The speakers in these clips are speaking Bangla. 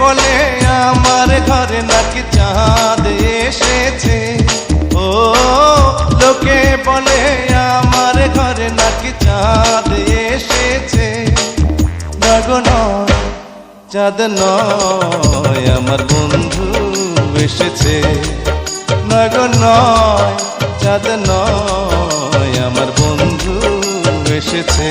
বলে আমার ঘরে নাকি চাঁদ এসেছে। ও, লোকে বলে আমার ঘরে নাকি চাঁদ এসেছে। নগন চাঁদ নয়, আমার বন্ধু এসেছে। নগন চাঁদ নয়, আমার বন্ধু এসেছে।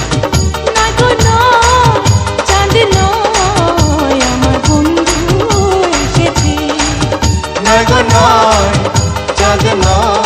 নয় গো নয় চাঁদ নয়।